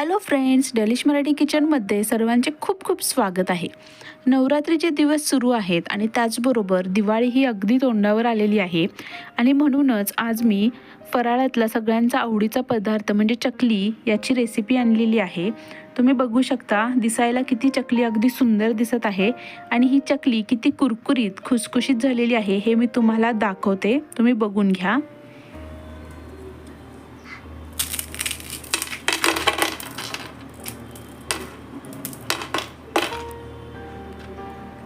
Hello friends डलिश Marathi किचनमध्ये सर्वांचे खूप खूप स्वागत आहे. नवरात्रीचे दिवस सुरू आहेत आणि त्याचबरोबर दिवाळी ही अगदी तोंडावर आलेली आहे. आणि म्हणूनच आज मी फराळातला सगळ्यांचा आवडीचा पदार्थ म्हणजे चकली याची रेसिपी आणलेली आहे. तुम्ही बघू शकता दिसायला किती चकली अगदी सुंदर दिसत आहे आणि ही चकली किती कुरकुरीत खुसखुशीत झालेली आहे हे मी तुम्हाला दाखवते. तुम्ही बघून घ्या.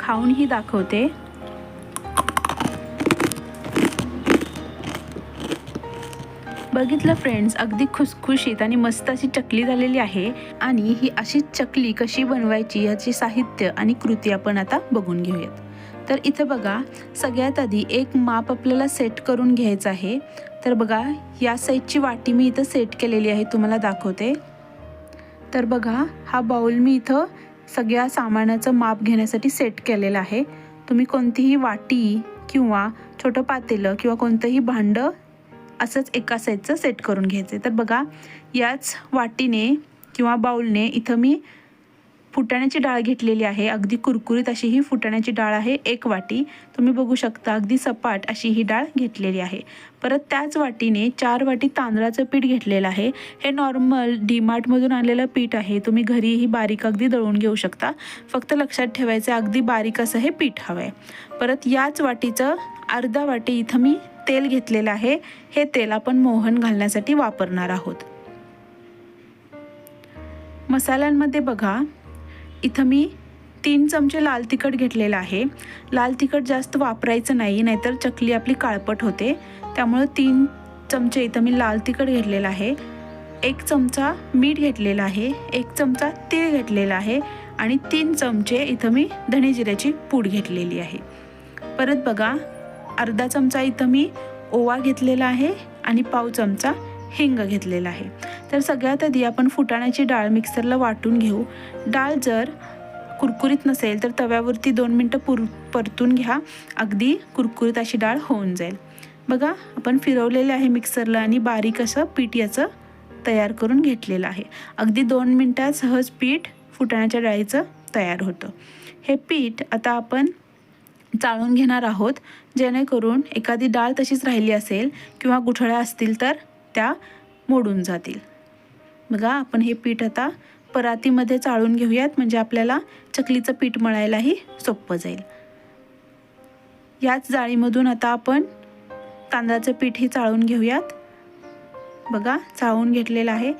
खाऊनही दाखवते. बघितलं फ्रेंड्स अगदी खुसखुशीत आणि मस्त अशी चकली झालेली आहे आणि ही अशी चकली कशी बनवायची याचे साहित्य आणि कृती आपण आता बघून घेऊयात. तर इथं बघा सगळ्यात आधी एक माप आपल्याला सेट करून घ्यायचं आहे. तर बघा या साईजची वाटी मी इथं सेट केलेली आहे तुम्हाला दाखवते. तर बघा हा बाऊल मी इथं सगळ्या सामानाचं माप घेण्यासाठी सेट केलेलं आहे. तुम्ही कोणतीही वाटी किंवा छोटं पातेलं किंवा कोणतंही भांडं असंच एका साईजचं सेट करून घ्यायचं तर बघा याच वाटीने किंवा बाऊलने इथं मी फुटाण्याची डाळ घेतलेली आहे. अगदी कुरकुरीत अशी ही फुटाण्याची डाळ आहे. एक वाटी. तुम्ही बघू शकता अगदी सपाट अशी ही डाळ घेतलेली आहे. परत त्याच वाटीने चार वाटी तांदळाचं पीठ घेतलेलं आहे. हे नॉर्मल डीमार्टमधून आलेलं पीठ आहे. तुम्ही घरीही बारीक अगदी दळून घेऊ शकता. फक्त लक्षात ठेवायचं अगदी बारीक असं हे पीठ हवं आहे परत याच वाटीचं अर्धा वाटी इथं मी तेल घेतलेलं आहे. हे तेल आपण मोहन घालण्यासाठी वापरणार आहोत. मसाल्यांमध्ये बघा. इथं मी तीन चमचे लाल तिखट घेतलेलं आहे. लाल तिखट जास्त वापरायचं नाही नाहीतर चकली आपली काळपट होते. त्यामुळं तीन चमचे इथं मी लाल तिखट घेतलेलं आहे. एक चमचा मीठ घेतलेला आहे एक चमचा तीळ घेतलेला आहे आणि तीन चमचे इथं मी धणे जिऱ्याची पूड घेतलेली आहे. परत बघा अर्धा चमचा इथं मी ओवा घेतलेला आहे आणि पाव चमचा हिंग घेतलेला आहे. तर सगळ्यात आधी आपण फुटाण्याची डाळ मिक्सरला वाटून घेऊ. डाळ जर कुरकुरीत नसेल तर तव्यावरती दोन मिनटं पुर परतून घ्या. अगदी कुरकुरीत अशी डाळ होऊन जाईल. बघा आपण फिरवलेले आहे मिक्सरला आणि बारीक असं पीठ याचं तयार करून घेतलेलं आहे. अगदी दोन मिनटात सहज पीठ फुटाण्याच्या डाळीचं तयार होतं. हे पीठ आता आपण चाळून घेणार आहोत. जेणेकरून एखादी डाळ तशीच राहिली असेल किंवा गुठळ्या असतील तर त्या मोडून जातील. बघा आपण हे पीठ आता परातीमध्ये चाळून घेऊयात. म्हणजे आपल्याला चकलीचं पीठ मळायलाही सोपं जाईल. याच जाळीमधून आता आपण तांदळाचं पीठही चाळून घेऊयात. बघा चाळून घेतलेलं आहे.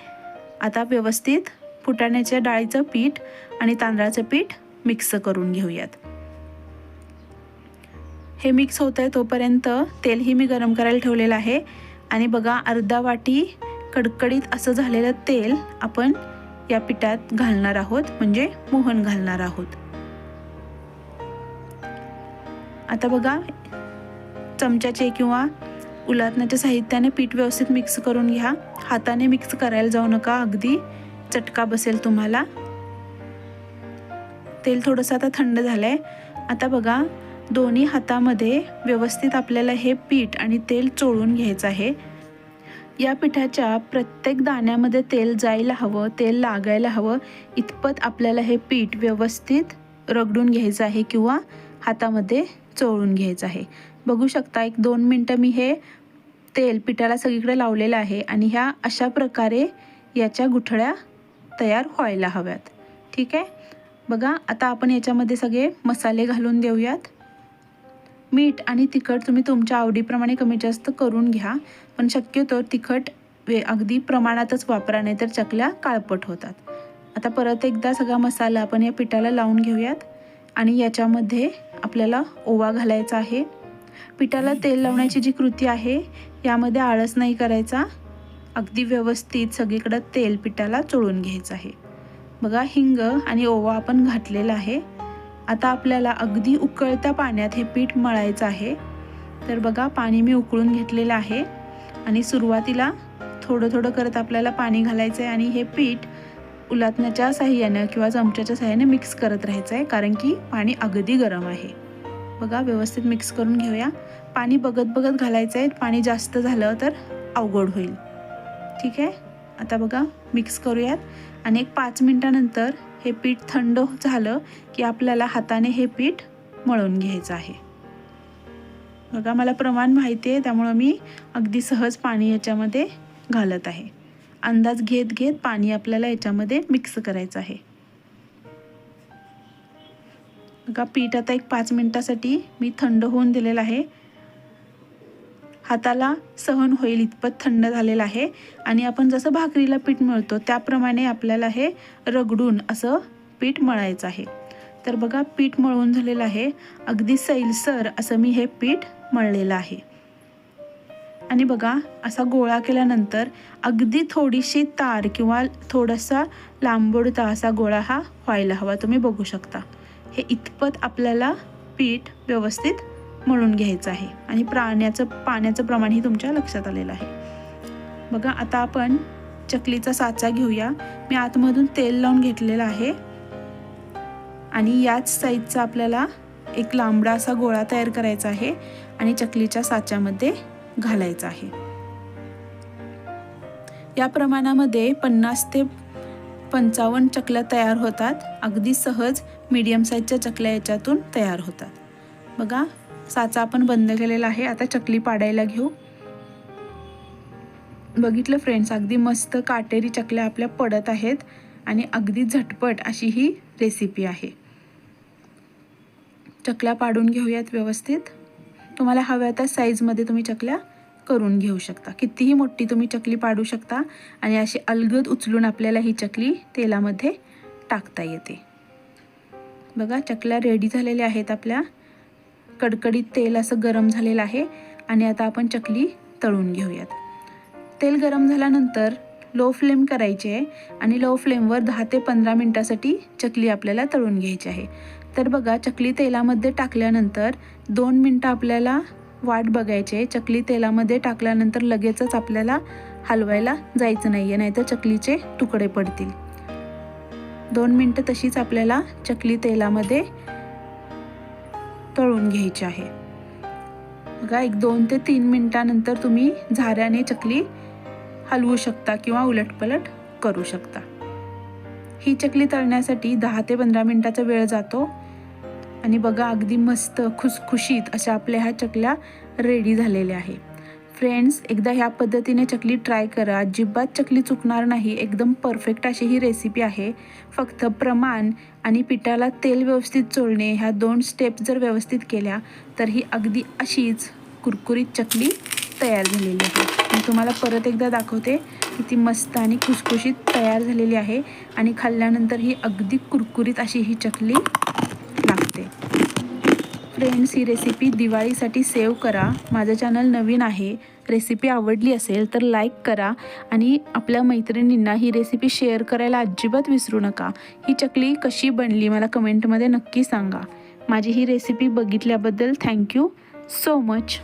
आता व्यवस्थित फुटाण्याच्या डाळीचं पीठ आणि तांदळाचं पीठ मिक्स करून घेऊयात. हे मिक्स होत आहे तोपर्यंत तेलही मी गरम करायला ठेवलेलं आहे. आणि बघा अर्धा वाटी कडकडीत असं झालेलं तेल आपण या पिठात घालणार आहोत म्हणजे मोहन घालणार आहोत. आता बघा चमच्याचे किंवा उलातण्याच्या साहित्याने पीठ व्यवस्थित मिक्स करून घ्या. हाताने मिक्स करायला जाऊ नका अगदी चटका बसेल तुम्हाला. तेल थोडंसं आता थंड झालं आहे आता बघा दोन्ही हातामध्ये व्यवस्थित आपल्याला हे पीठ आणि तेल चोळून घ्यायचं आहे. या पिठाच्या प्रत्येक दाण्यामध्ये तेल जायला हवं तेल लागायला हवं. इतपत आपल्याला हे पीठ व्यवस्थित रगडून घ्यायचं आहे किंवा हातामध्ये चोळून घ्यायचं आहे. बघू शकता एक दोन मिनटं मी हे तेल पिठाला सगळीकडे लावलेलं आहे आणि ह्या अशा प्रकारे याच्या गुठळ्या तयार व्हायला हव्यात. ठीक आहे? बघा आता आपण याच्यामध्ये सगळे मसाले घालून देऊयात. मीठ आणि तिखट तुम्ही तुमच्या आवडीप्रमाणे कमी जास्त करून घ्या. पण शक्यतो तिखट वे अगदी प्रमाणातच वापरा नाही तर चकल्या काळपट होतात. आता परत एकदा सगळा मसाला आपण या पिठाला लावून घेऊयात. आणि याच्यामध्ये आपल्याला ओवा घालायचा आहे. पिठाला तेल लावण्याची जी कृती आहे यामध्ये आळस नाही करायचा. अगदी व्यवस्थित सगळीकडं तेल पिठाला चोळून घ्यायचं आहे. बघा हिंग आणि ओवा आपण घातलेला आहे. आता आपल्याला अगदी उकळत्या पाण्यात हे पीठ मळायचं आहे. तर बघा पाणी मी उकळून घेतलेलं आहे आणि सुरुवातीला थोडं थोडं करत आपल्याला पाणी घालायचं आहे आणि हे पीठ उलातण्याच्या साह्यानं किंवा चमच्याच्या साह्याने मिक्स करत राहायचं आहे कारण की पाणी अगदी गरम आहे. बघा व्यवस्थित मिक्स करून घेऊया. पाणी बघत बघत घालायचं आहे पाणी जास्त झालं तर अवघड होईल. ठीक आहे? आता बघा मिक्स करूयात. आणि एक पाच मिनटानंतर हे पीठ थंड झालं की आपल्याला हाताने हे पीठ मळून घ्यायचं आहे. बघा मला प्रमाण माहिती आहे त्यामुळं मी अगदी सहज पाणी याच्यामध्ये घालत आहे. अंदाज घेत घेत पाणी आपल्याला याच्यामध्ये मिक्स करायचं आहे. बघा पीठ आता एक पाच मिनटासाठी मी थंड होऊन दिलेलं आहे. हाताला सहन होईल इतपत थंड झालेलं आहे. आणि आपण जसं भाकरीला पीठ मळतो त्याप्रमाणे आपल्याला हे रगडून असं पीठ मळायचं आहे. तर बघा पीठ मळून झालेलं आहे. अगदी सैलसर असं मी हे पीठ मळलेलं आहे. आणि बघा असा गोळा केल्यानंतर अगदी थोडीशी तार किंवा थोडासा लांबोडता असा गोळा हा व्हायला हवा. तुम्ही बघू शकता. हे इतपत आपल्याला पीठ व्यवस्थित मळून घ्यायचं आहे. आणि प्राण्याचं पाण्याचं प्रमाणही तुमच्या लक्षात आलेलं आहे. बघा आता आपण चकलीचा साचा घेऊया. मी आतमधून तेल लावून घेतलेलं आहे. आणि याच साईजचा आपल्याला एक लांबडा असा गोळा तयार करायचा आहे आणि चकलीच्या साच्यामध्ये घालायचा आहे. या प्रमाणामध्ये पन्नास ते पंचावन्न चकल्या तयार होतात. अगदी सहज मीडियम साईजच्या चकल्या याच्यातून तयार होतात. बघा साचा आपण बंद केलेला आहे. आता चकली पाडायला घेऊ. बघितलं फ्रेंड्स अगदी मस्त काटेरी चकल्या आपल्या पडत आहेत आणि अगदी झटपट अशी ही रेसिपी आहे. चकल्या पाडून घेऊयात व्यवस्थित. तुम्हाला हव्या त्या साईजमध्ये तुम्ही चकल्या करून घेऊ शकता. कितीही मोठी तुम्ही चकली पाडू शकता आणि अशी अलगद उचलून आपल्याला ही चकली तेलामध्ये टाकता येते. बघा चकल्या रेडी झालेल्या आहेत आपल्या. कडकडीत तेल असं गरम झालेलं आहे आणि आता आपण चकली तळून घेऊयात. तेल गरम झाल्यानंतर लो फ्लेम करायची आहे आणि लो फ्लेमवर दहा ते पंधरा मिनटासाठी चकली आपल्याला तळून घ्यायची आहे. तर बघा चकली तेलामध्ये टाकल्यानंतर दोन मिनटं आपल्याला वाट बघायची आहे. चकली तेलामध्ये टाकल्यानंतर लगेचच आपल्याला हलवायला जायचं नाही आहे नाहीतर चकलीचे तुकडे पडतील. दोन मिनटं तशीच आपल्याला चकली तेलामध्ये तळून घ्यायची आहे. बघा एक दोन ते तीन मिनटानंतर तुम्ही झाऱ्याने चकली हलवू शकता किंवा उलटपलट करू शकता. ही चकली तळण्यासाठी दहा ते पंधरा मिनटाचा वेळ जातो. आणि बघा अगदी मस्त खुसखुशीत अशा आपल्या ह्या चकल्या रेडी झालेल्या आहे फ्रेंड्स एकदा ह्या पद्धतीने चकली ट्राय करा. अजिबात चकली चुकणार नाही. एकदम परफेक्ट अशी ही रेसिपी आहे. फक्त प्रमाण आणि पिठाला तेल व्यवस्थित चोळणे. ह्या दोन स्टेप जर व्यवस्थित केल्या तर ही अगदी अशीच कुरकुरीत चकली तयार झालेली आहे. मी तुम्हाला परत एकदा दाखवते किती मस्त आणि खुसखुशीत तयार झालेली आहे. आणि खाल्ल्यानंतर ही अगदी कुरकुरीत अशी ही चकली फ्रेंड्स ही रेसिपी दिवाळीसाठी सेव्ह करा. माझं चॅनल नवीन आहे रेसिपी आवडली असेल तर लाईक करा आणि आपल्या मैत्रिणींना ही रेसिपी शेअर करायला अजिबात विसरू नका. ही चकली कशी बनली मला कमेंटमध्ये नक्की सांगा. माझी ही रेसिपी बघितल्याबद्दल थँक्यू सो मच